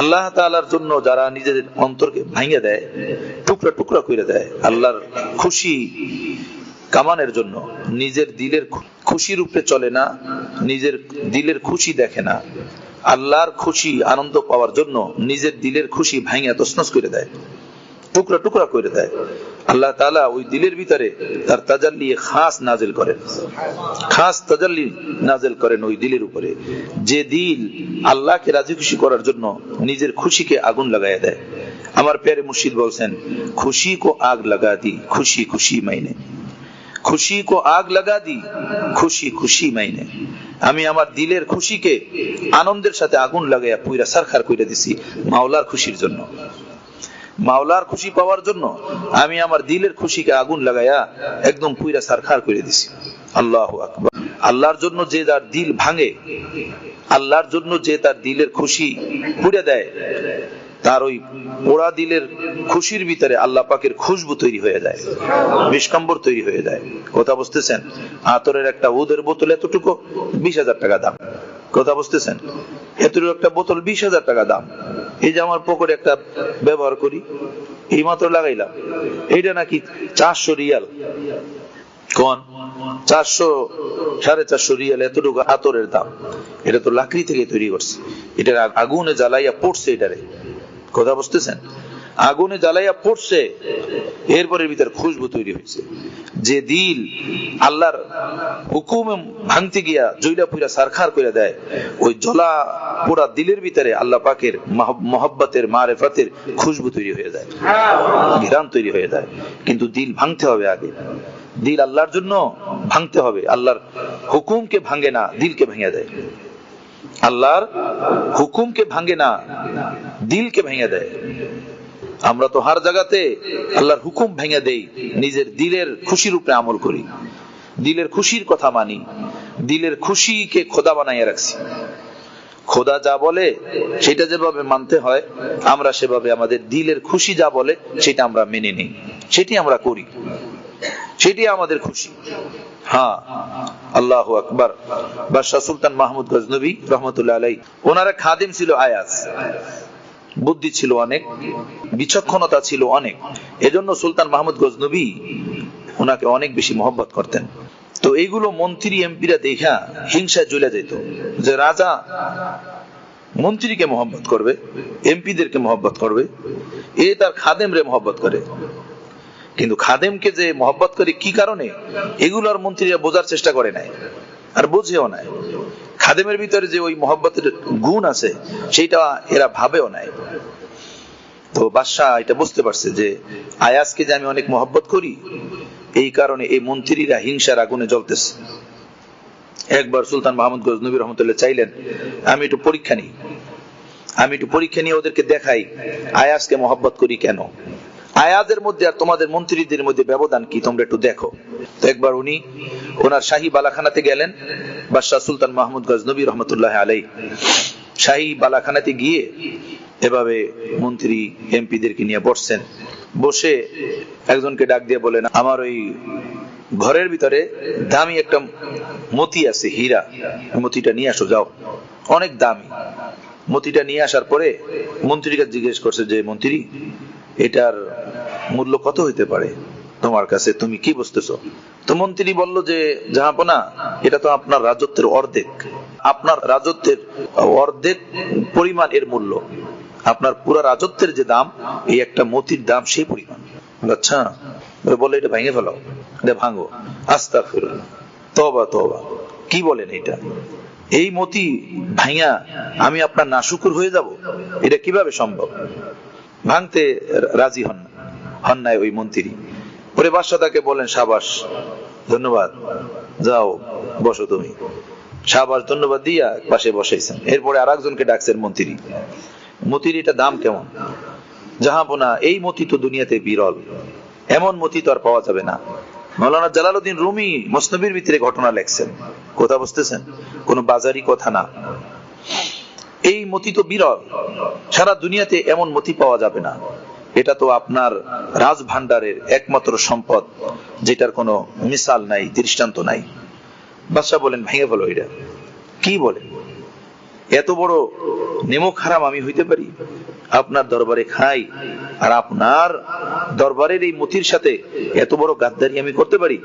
আল্লাহ তালার জন্য যারা নিজেদের অন্তরকে ভাঙে দেয়, টুকরা টুকরা করে দেয় আল্লাহর খুশি কামানের জন্য, নিজের দিলের খুশি রূপে চলে না, নিজের দিলের খুশি দেখে না, আল্লাহর খুশি, আনন্দ পাওয়ার জন্য নিজের দিলের খুশি ভাঙিয়া তসনস করে দেয়। টুকরা টুকরা করে দেয়। আল্লাহ তাআলা ওই দিলের ভিতরে তার তাজাল্লি খাস নাজিল করেন। খাস তাজাল্লি নাজিল করেন ওই দিলের উপরে। যে দিল আল্লাহকে রাজি খুশি করার জন্য নিজের খুশিকে আগুন লাগায় দেয়। আমার প্যারে মুর্শিদ বলছেন, খুশি কো আগ লাগা দি, খুশি খুশি মাইনে। খুশি কো আগ লাগা দি, খুশি খুশি মাইনে। আমি আমার দিলের খুশিকে আনন্দের সাথে আগুন লাগাইয়া পুইরা সারখার কইরা দিছি মাওলার খুশির জন্য। মাওলার খুশি পাওয়ার জন্য আমি আমার দিলের খুশিকে আগুন লাগাইয়া একদম পুইরা সারখার করে দিছি। আল্লাহ আকবার। আল্লাহর জন্য যে তার দিল ভাঙে, আল্লাহর জন্য যে তার দিলের খুশি পুড়ে দেয়, তার ওই পোড়া দিলের খুশির ভিতরে আল্লাহ পাকের খুশবু তৈরি হয়ে যায়, বিষ্কম্বর তৈরি হয়ে যায়। কথা বুঝতেছেন? আতরের একটা উদের বোতল এতটুকু, বিশ হাজার টাকা দাম। কথা বুঝতেছেন? এতটুকু একটা বোতল বিশ হাজার টাকা দাম। এই যে আমার পকেটে একটা ব্যবহার করি, এই মাত্র লাগাইলাম। এইটা নাকি চারশো রিয়াল। কোন? চারশো, সাড়ে চারশো রিয়াল এতটুকু আতরের দাম। এটা তো লাকড়ি থেকে তৈরি করছে। আগ- আগুনে জ্বালাইয়া পড়ছে এটারে। কথা বুঝতেছেন? আগুনে জ্বালাইয়া পড়ছে, এরপরের ভিতর খুশবু তৈরি হয়েছে। যে দিল আল্লাহর হুকুম ভাঙতে গিয়া জৈলা পুইরা সারখার করে দেয়, ওই জলা পোড়া দিলের ভিতরে আল্লাহ পাকের মহব্বতের, মারেফাতের খুশবু তৈরি হয়ে যায় ঘিরান তৈরি হয়ে যায়। কিন্তু দিল ভাঙতে হবে আগে। দিল আল্লাহর জন্য ভাঙতে হবে। আল্লাহর হুকুমকে ভাঙে না, দিলকে ভেঙে দেয়। আল্লাহর হুকুমকে ভাঙে না, দিলকে ভেঙে দেয়। আমরা তো হার জায়গাতে আল্লাহর হুকুম ভেঙে দেই, নিজের দিলের খুশির উপরে আমল করি। দিলের খুশির কথা মানি, দিলের খুশিকে খোদা বানাইয়া রাখছি। খোদা যা বলে, সেটা যেভাবে মানতে হয়, আমরা সেভাবে আমাদের দিলের খুশি যা বলে, সেটা আমরা মেনে নিই। সেটি আমরা করি। সেটি আমাদের খুশি। হ্যাঁ আল্লাহ আকবার। বাদশাহ সুলতান মাহমুদ গজনবী রহমতুল্লাহ আলাই ওনারা খাদিম ছিল আয়াস বুদ্ধি ছিল অনেক, বিচক্ষণতা ছিল অনেক। এজন্য সুলতান মাহমুদ গজনবী ওনাকে অনেক বেশি মহব্বত করতেন। তো এইগুলো মন্ত্রী, এমপিরা দেখা হিংসায় জ্বলে যেত। যে রাজা মন্ত্রীকে মহব্বত করবে, এমপিদেরকে মহব্বত করবে, এ তার খাদেম রে মহব্বত করে। কিন্তু খাদেমকে যে মহব্বত করে কি কারণে? এগুলো আর মন্ত্রীরা বোঝার চেষ্টা করে নাই, আর বোঝেও নাই। খাদেমের ভিতরে যে ওই মহব্বতের গুণ আছে, সেইটা এরা ভাবেও নাই। তো বাদশাহ এটা বুঝতে পারছে যে আয়াসকে যে আমি অনেক মহব্বত করি, এই কারণে এই মন্ত্রীরা হিংসার আগুনে জ্বলতেছে। একবার সুলতান মাহমুদ গজনবী রহমতুল্লাহ চাইলেন, আমি একটু পরীক্ষা নিই। আমি একটু পরীক্ষা নিয়ে ওদেরকে দেখাই আয়াসকে মহব্বত করি কেন? আয়াদের মধ্যে আর তোমাদের মন্ত্রীদের মধ্যে ব্যবধান কি? তোমরা একটু দেখো। তো একবার উনি, ওনার শাহী বালাখানাতে গেলেন, বাদশাহ সুলতান মাহমুদ গজনবী রহমতুল্লাহ আলাই শাহী বালাখানাতে গিয়ে এভাবে মন্ত্রী, এমপিদেরকে নিয়ে বসছেন। বসে একজনকে ডাক দিয়ে বলেন, আমার ওই ঘরের ভিতরে দামি একটা মতি আছে, হীরা। মতিটা নিয়ে আসো, যাও। অনেক দামি। মতিটা নিয়ে আসার পরে মন্ত্রীকে জিজ্ঞেস করছে, যে মন্ত্রী এটার মূল্য কত হইতে পারে? তোমার কাছে তুমি কি বুঝতেছো? তো মন্ত্রী বলল যে, জাহাপনা, এটা তো আপনার রাজত্বের অর্ধেক। আপনার রাজত্বের অর্ধেক পরিমাণ এর মূল্য। আপনার পুরো রাজত্বের যে দাম, এই একটা মতির দাম সেই পরিমাণ। আচ্ছা বলে এটা ভেঙে ফেলাও। এটা ভাঙো। আস্তা ফির তবা তবা কি বলেন এটা এই মতি ভাইয়া আমি আপনার নাশুকুর হয়ে যাব? এটা কীভাবে সম্ভব? ভাঙতে রাজি হন হন নাই ওই মন্ত্রী। পরে বাদশাহ তাকে বলেন, সাবাস, ধন্যবাদ, যাও, বসো তুমি। সাবাস ধন্যবাদ দিয়া পাশে বসাইছেন। এরপরে আর একজনকে ডাকছেন মন্ত্রী। মতির এটা দাম কেমন? জাহাপনা এই মতি তো দুনিয়াতে বিরল। এমন মতি তো আর পাওয়া যাবে না। মৌলানা জালালউদ্দিন রুমি মসনবির ভিতরে ঘটনা লেখছেন। কথা বুঝতেছেন? কোন বাজারি কথা না। এই মতি তো বিরল। সারা দুনিয়াতে এমন মতি পাওয়া যাবে না। এটা তো আপনার রাজ ভান্ডারের একমাত্র সম্পদ, যেটার কোনো মিসাল নাই, দৃষ্টান্ত নাই। বাদশাহ বলেন, ভেঙে ফেলো এটা। কি বলে এত বড় নেমক হারাম আমি হইতে পারি? আপনার দরবারে খাই, আর আপনার দরবারের এই মতির সাথে এত বড় গাদ্দারি আমি করতে পারি?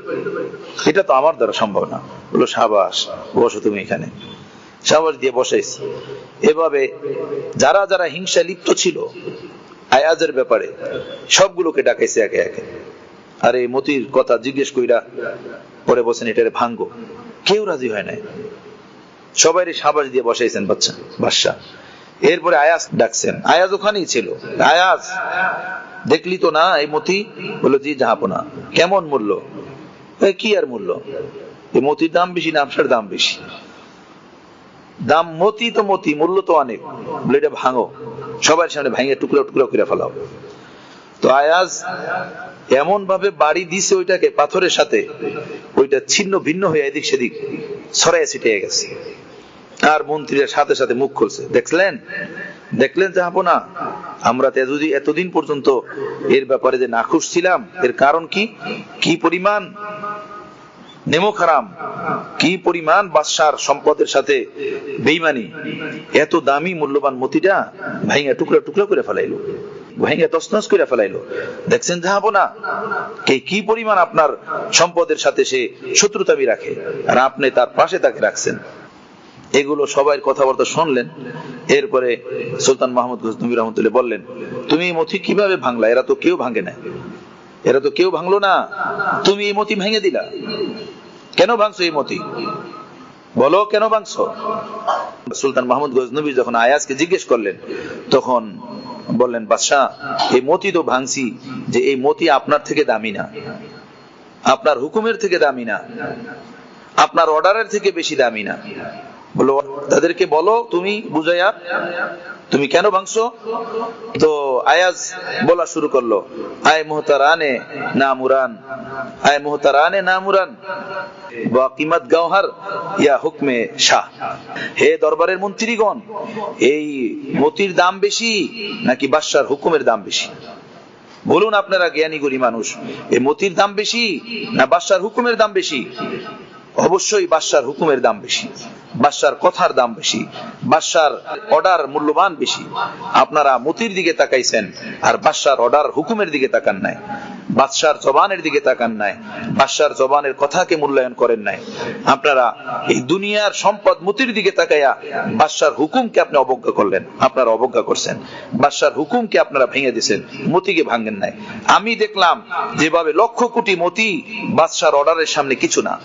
এটা তো আমার দ্বারা সম্ভব না। বলল, সাবাস, বসো তুমি এখানে। সাবাস দিয়ে বসাইস এভাবে যারা যারা হিংসা লিপ্ত ছিল, আয়াজের ব্যাপারে সবগুলোকে ডাকাইছে একে একে। আর এই মতির কথা জিজ্ঞেস কইরা পরে বসেন এটারে ভাঙ্গো। কেউ রাজি হয় নাই। সবাই সাবাস দিয়ে বসাইছেন বাচ্চা বাদশাহ এরপরে আয়াস ডাকছেন। আয়াজ ওখানেই ছিল। আয়াজ, দেখলি তো না এই মতি? বলল, জি, জাহাপনা। কেমন মূল্য? কি আর মূল্য? এই মতির দাম বেশি না আপনার দাম বেশি। দাম মতি তো মতি, মূল্য তো অনেক। এটা ভাঙো। সবার সামনে ভাঙে টুকরো টুকরো করে ফেলাও। তো আয়াজ এমন ভাবে বাড়ি দিছে ওইটাকে, পাথরের সাথে, ওইটা ছিন্ন ভিন্ন হয়ে এদিক সেদিক ছড়াই ছিটিয়ে গেছে। আর মন্ত্রীরা সাথে সাথে মুখ খুলছে। দেখলেন? দেখলেন যাব না আমরা এতদিন এতদিন পর্যন্ত এর ব্যাপারে যে নাখুশ ছিলাম, এর কারণ কি? কি পরিমাণ নেমো খারাম। কি পরিমাণ বাদশার সম্পদের সাথে বেইমানি। এত দামি মূল্যবান মতিটা ভাইঙ্গা টুকরা টুকরা করে ফেলাইলো। ভাইঙ্গা তসনস করে ফেলাইলো। দেখছেন যাব না কে কি পরিমাণ আপনার সম্পদের সাথে সে শত্রুতামি রাখে? আর আপনি তার পাশে তাকে রাখছেন। এগুলো সবাই কথাবার্তা শুনলেন। এরপরে সুলতান মাহমুদ গজনবী রহমতুল্লাহ বললেন, তুমি এই মতি কীভাবে ভাঙলা? এরা তো কেউ ভাঙে না এরা তো কেউ ভাঙলো না। তুমি এই মতি ভেঙে দিলা। কেন ভাঙছো এই মতি? বলো কেন ভাঙছো? সুলতান মাহমুদ গজনবী যখন আয়াজকে জিজ্ঞেস করলেন, তখন বললেন, বাদশাহ, এই মতি তো ভাঙছি যে এই মতি আপনার থেকে দামি না। আপনার হুকুমের থেকে দামি না। আপনার অর্ডারের থেকে বেশি দামি না। বলো, তাদেরকে বলো, তুমি বুঝাইয়া তুমি কেন ভাঙছো? তো আয়াজ বলা শুরু করল আয় মোহতারানে না মুরান আয় মোহতারানে না মুরান বা কিমত গাওহার, ইয়া হুকমে শাহ। হে দরবারের মন্ত্রীগণ, এই মতির দাম বেশি নাকি বাদশার হুকুমের দাম বেশি? বলুন আপনারা জ্ঞানী গরি মানুষ এই মতির দাম বেশি না বাদশার হুকুমের দাম বেশি? অবশ্যই বাদশার হুকুমের দাম বেশি, বাদশার কথার দাম বেশি, বাদশার অর্ডার মূল্যবান বেশি। আপনারা মতির দিকে তাকাইছেন আর বাদশার অর্ডার হুকুমের দিকে তাকান নাই। বাদশার জবানের দিকে তাকান নাই। বাদশার জবানের কথাকে মূল্যায়ন করেন নাই। আপনারা এই দুনিয়ার সম্পদ মতির দিকে তাকাইয়া বাদশার হুকুমকে আপনি অবজ্ঞা করলেন, আপনারা অবজ্ঞা করছেন। বাদশার হুকুমকে আপনারা ভেঙে দিয়েছেন মতিকে ভাঙেন নাই। আমি দেখলাম যেভাবে লক্ষ কোটি মতি বাদশার অর্ডারের সামনে কিছু না।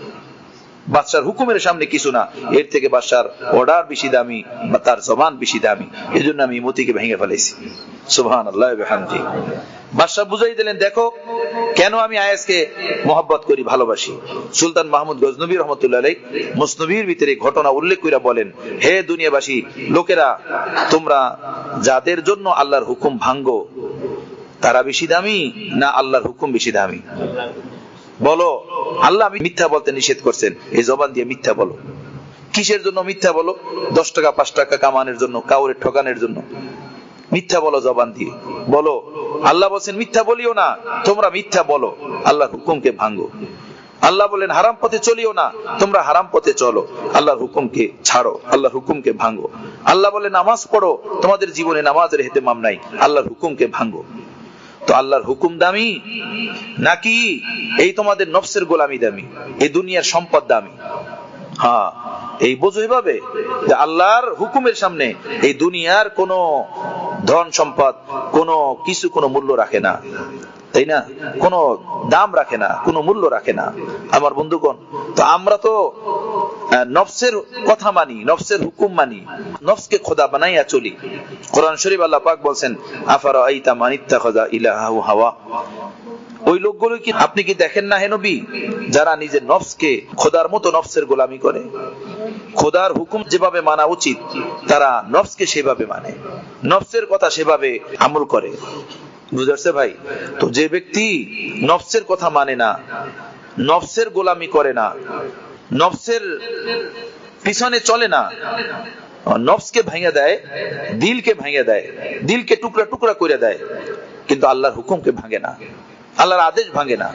বাদশার হুকুমের সামনে কিছু না। এর থেকে বাদশার অর্ডার বেশি দামি বা তার জবান বেশি দামি। এই জন্য আমি মতিকে ভেঙে ফেলেছি সুবহান আল্লাহ বাদশাহ বুঝাই দিলেন, দেখো, কেন আমি আয়াসকে মোহাব্বত করি, ভালোবাসি? সুলতান মাহমুদ গজনবী রহমতুল্লাহ মুসনবীর ভিতরে ঘটনা উল্লেখ করে বলেন, হে দুনিয়াবাসী, লোকেরা, তোমরা যাদের জন্য আল্লাহর হুকুম ভাঙ্গো, তারা বেশি দামি না আল্লাহর হুকুম বেশি দামি? বলো, আল্লাহ আমি মিথ্যা বলতে নিষেধ করছেন। এই জবান দিয়ে মিথ্যা বলো। কিসের জন্য মিথ্যা বলো? দশ টাকা, পাঁচ টাকা কামানোর জন্য, কাউরে ঠকানোর জন্য। মিথ্যা বলো জবান দিয়ে। বলো, আল্লাহ বলছেন, মিথ্যা বলিও না, তোমরা মিথ্যা বলো। আল্লাহর হুকুমকে ভাঙ্গো আল্লাহ বলেন হারাম পথে চলিও না, তোমরা হারাম পথে চলো। আল্লাহর হুকুমকে ছাড়ো, আল্লাহর হুকুমকে ভাঙ্গো আল্লাহ বলে নামাজ পড়ো, তোমাদের জীবনে নামাজের হেতে মাম নাই, আল্লাহর হুকুমকে ভাঙ্গো তো আল্লাহর হুকুম দামি? নাকি এই তোমাদের নফসের গোলামি দামি? এই দুনিয়ার সম্পদ দামি? হ্যাঁ এই বোঝো এভাবে যে আল্লাহর হুকুমের সামনে এই দুনিয়ার কোন ধন সম্পদ, কোন কিছু, কোনো মূল্য রাখে না। তাই না? কোনো দাম রাখে না, কোনো মূল্য রাখে না। আমার বন্ধুগণ, তো আমরা তো নফসের কথা মানি, নফসের হুকুম মানি, নফসকে খোদা বানাইয়া চলি। কোরআন শরীফ আল্লাহ পাক বলছেন আফারা আইতা মানিত্তা খোদা ইলাহু হাওয়া? ওই লোকগুলো কি, আপনি কি দেখেন না হে নবী, যারা নিজের নফসকে খোদার মতো নফসের গোলামি করে? খোদার হুকুম যেভাবে মানা উচিত, তারা নফসকে সেভাবে মানে। নফসের কথা সেভাবে আমল করে। বুঝতে ভাই? তো যে ব্যক্তি নফসের কথা মানে না, নফসের গোলামি করে না, নফসের পিছনে চলে না, নফসকে ভেঙে দেয়, দিলকে ভেঙে দেয়, দিলকে টুকরা টুকরা করে দেয়, কিন্তু আল্লাহর হুকুমকে ভাঙে না, আল্লাহর আদেশ ভাঙে না।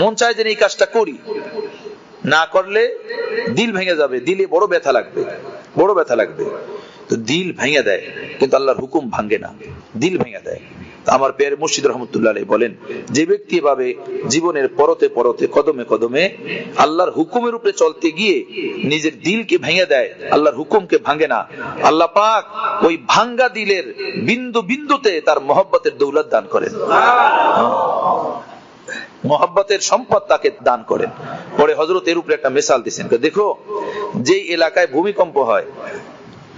মন চায় যে এই কাজটা করি, না করলে দিল ভেঙে যাবে, দিলে বড় ব্যথা লাগবে, বড় ব্যথা লাগবে। তো দিল ভেঙে দেয়, কিন্তু আল্লাহর হুকুম ভাঙ্গে না, দিল ভেঙে দেয়। আমার পেয়ার মুর্শিদ রহমতুল্লাহ বলেন, যে ব্যক্তি এভাবে জীবনের পরতে পরতে, কদমে কদমে আল্লাহর হুকুমের উপরে চলতে গিয়ে নিজের দিলকে ভেঙে দেয়, আল্লাহর হুকুমকে ভাঙে না। আল্লাহ পাক ওই ভাঙ্গা দিলের বিন্দু বিন্দুতে তার মহব্বতের দৌলত দান করেন। মহব্বতের সম্পদ তাকে দান করেন। পরে হজরত এর উপরে একটা মিসাল দিচ্ছেন দেখো, যেই এলাকায় ভূমিকম্প হয়,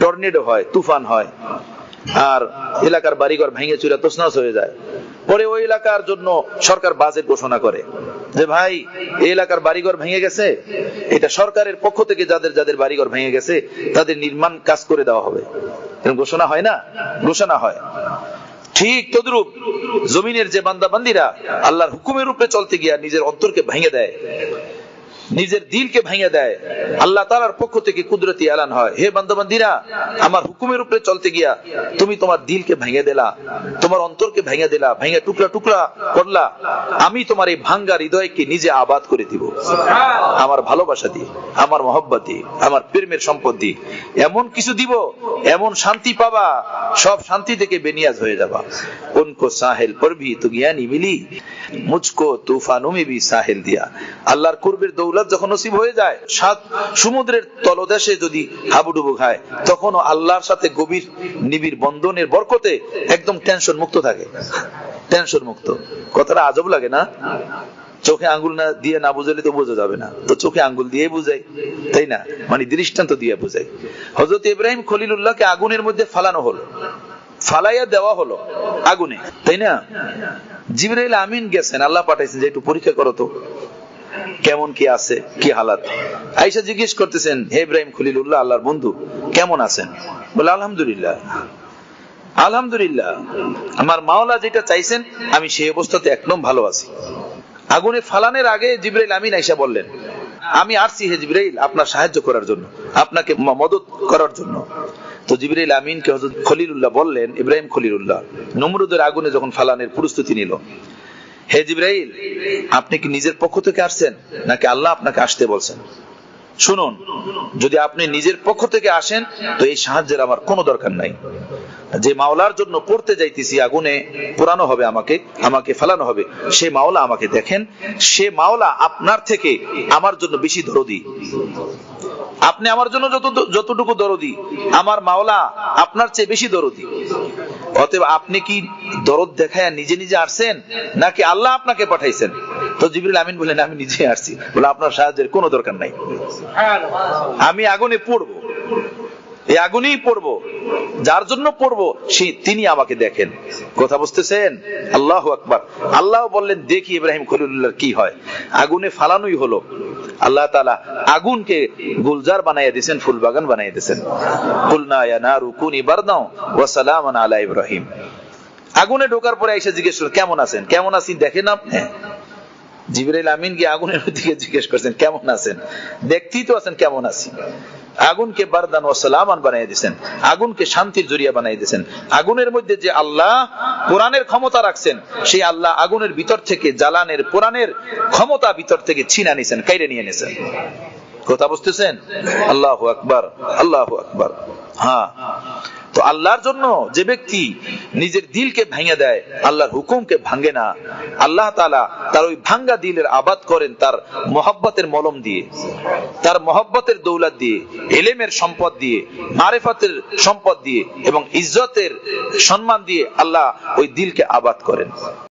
টর্নেডো হয়, তুফান হয় আর এলাকার বাড়িঘর ভেঙে চুরা তসনাস হয়ে যায়। পরে ওই এলাকার জন্য সরকার বাজেট ঘোষণা করে যে, ভাই, এই এলাকার বাড়িঘর ভেঙে গেছে। এটা সরকারের পক্ষ থেকে যাদের যাদের বাড়িঘর ভেঙে গেছে, তাদের নির্মাণ কাজ করে দেওয়া হবে। ঘোষণা হয় না? ঘোষণা হয়। ঠিক তদ্রুপ জমিনের যে বান্দা বান্দিরা আল্লাহর হুকুমের উপরে চলতে গিয়া নিজের অন্তরকে ভেঙে দেয়। নিজের দিলকে ভেঙে দেয়। আল্লাহ তালার পক্ষ থেকে কুদরতি এলান হয়। হে বান্দাবান্দিরা, আমার হুকুমের উপরে চলতে গিয়া তুমি তোমার দিলকে ভেঙে দিলা, তোমার অন্তরকে ভেঙে দিলা, ভেঙে টুকরা টুকরা করলা। আমি তোমার এই ভাঙ্গা হৃদয়কে নিজে আবাদ করে দিব। আমার ভালোবাসা দিয়ে আমার মহব্বত দিয়ে আমার প্রেমের সম্পদ দিয়ে এমন কিছু দিব, এমন শান্তি পাবা, সব শান্তি থেকে বেনিয়াজ হয়ে যাবা। উনকো সাহেল পর ভি তু জ্ঞানী মিলি, মুঝকো তুফানু মে ভি সাহেল দিয়া। আল্লাহর কুরবের দৌলত যখন নসিব হয়ে যায়, সাত সমুদ্রের তলদেশে যদি হাবুডুবু খায়, তখনও আল্লাহর সাথে গভীর নিবিড় বন্ধনের বরকতে একদম টেনশন মুক্ত থাকে। টেনশন মুক্ত। কথাটা আজব লাগে না? চোখে আঙ্গুল না দিয়ে না বুঝালে তো বোঝা যাবে না। তো চোখে আঙ্গুল দিয়ে বুঝাই, তাই না? মানে দৃষ্টান্ত দিয়ে বুঝাই। হজরত ইব্রাহিম খলিলুল্লাহকে আগুনের মধ্যে ফালানো হলো। ফালাইয়া দেওয়া হলো আগুনে। তাই না? জিবরাইল আমিন গেছেন, আল্লাহ পাঠাইছেন যে, একটু পরীক্ষা করো তো। কেমন কি আছে, কি হালাত? আইসা জিজ্ঞেস করতেছেন, হে ইব্রাহিম খলিলুল্লাহ, আল্লাহর বন্ধু, কেমন আছেন? বলে, আলহামদুলিল্লাহ। আলহামদুলিল্লাহ, আমার মাওলা যেটা চাইছেন, আমি সেই অবস্থাতে একদম ভালো আছি। আগুনে ফালানের আগে জিব্রাইল আমিন আইসা বললেন, আমি আসছি হে জিব্রাইল, আপনার সাহায্য করার জন্য, আপনাকে মদত করার জন্য। তো জিব্রাইল আমিনকে হযরত খলিলুল্লাহ বললেন, ইব্রাহিম খলিলুল্লাহ, নমরুদের আগুনে যখন ফালানের প্রস্তুতি নিল হে জিব্রাইল, আপনি কি নিজের পক্ষ থেকে আসছেন, নাকি আল্লাহ আপনাকে আসতে বলছেন? শুনুন, যদি আপনি নিজের পক্ষ থেকে আসেন, তো এই সাহায্যের আমার কোনো দরকার নাই। যে মাওলার জন্য পড়তে যাইতেছি আগুনে, পোড়ানো হবে আমাকে আমাকে ফেলানো হবে, সে মাওলা আমাকে দেখেন, সে মাওলা আপনার থেকে আমার জন্য বেশি দরদি। আপনি আমার জন্য যত যতটুকু দরদি, আমার মাওলা আপনার চেয়ে বেশি দরদি। অতএব আপনি কি দরদ দেখায় নিজে নিজে আসছেন, নাকি আল্লাহ আপনাকে পাঠাইছেন? তো জিবরুল আমিন বলেন আমি নিজে আসছি। বলে আপনার সাহায্যের কোনো দরকার নাই। আমি আগুনে পড়ব। এই আগুনেই পড়ব, যার জন্য পড়ব, সে তিনি আমাকে দেখেন। কথা বুঝতেছেন? আল্লাহ আকবার। আল্লাহ বললেন, দেখি ইব্রাহিম খলিলুল্লাহর কি হয়। আগুনে ফালানোই হলো। আল্লাহ তাআলা আগুনকে গুলজার বানাইয়া দিয়েছেন ফুল বাগান বানাইয়া দিয়েছেন। আলা ইব্রাহিম। আগুনে ঢোকার পরে এসে জিজ্ঞেস করলেন, কেমন আছেন? কেমন আছেন? দেখেন আপনি? জিবরাইল আমিন গিয়ে আগুনের দিকে জিজ্ঞেস করছেন, কেমন আছেন? দেখতেই তো আছেন, কেমন আছি? আগুনকে বারদান ও সালামান বানিয়ে দিয়েছেন, আগুনকে শান্তির জরিয়া বানিয়ে দিয়েছেন। আগুনের মধ্যে যে আল্লাহ কোরআনের ক্ষমতা রাখছেন, সেই আল্লাহ আগুনের ভিতর থেকে, জ্বালানের কোরআনের ক্ষমতা ভিতর থেকে ছিনা নিছেন কাইরে নিয়ে নিছেন কথা বুঝতেছেন? আল্লাহ আকবার আল্লাহ আকবার। হ্যাঁ। তো আল্লাহর জন্য যে ব্যক্তি নিজের দিলকে ভেঙে দেয়, আল্লাহর হুকুমকে ভাঙে না। আল্লাহ তালা তার ওই ভাঙ্গা দিলের আবাদ করেন তার মহব্বতের মলম দিয়ে, তার মহব্বতের দৌলা দিয়ে, এলেমের সম্পদ দিয়ে, মারেফাতের সম্পদ দিয়ে এবং ইজ্জতের সম্মান দিয়ে আল্লাহ ওই দিলকে আবাদ করেন।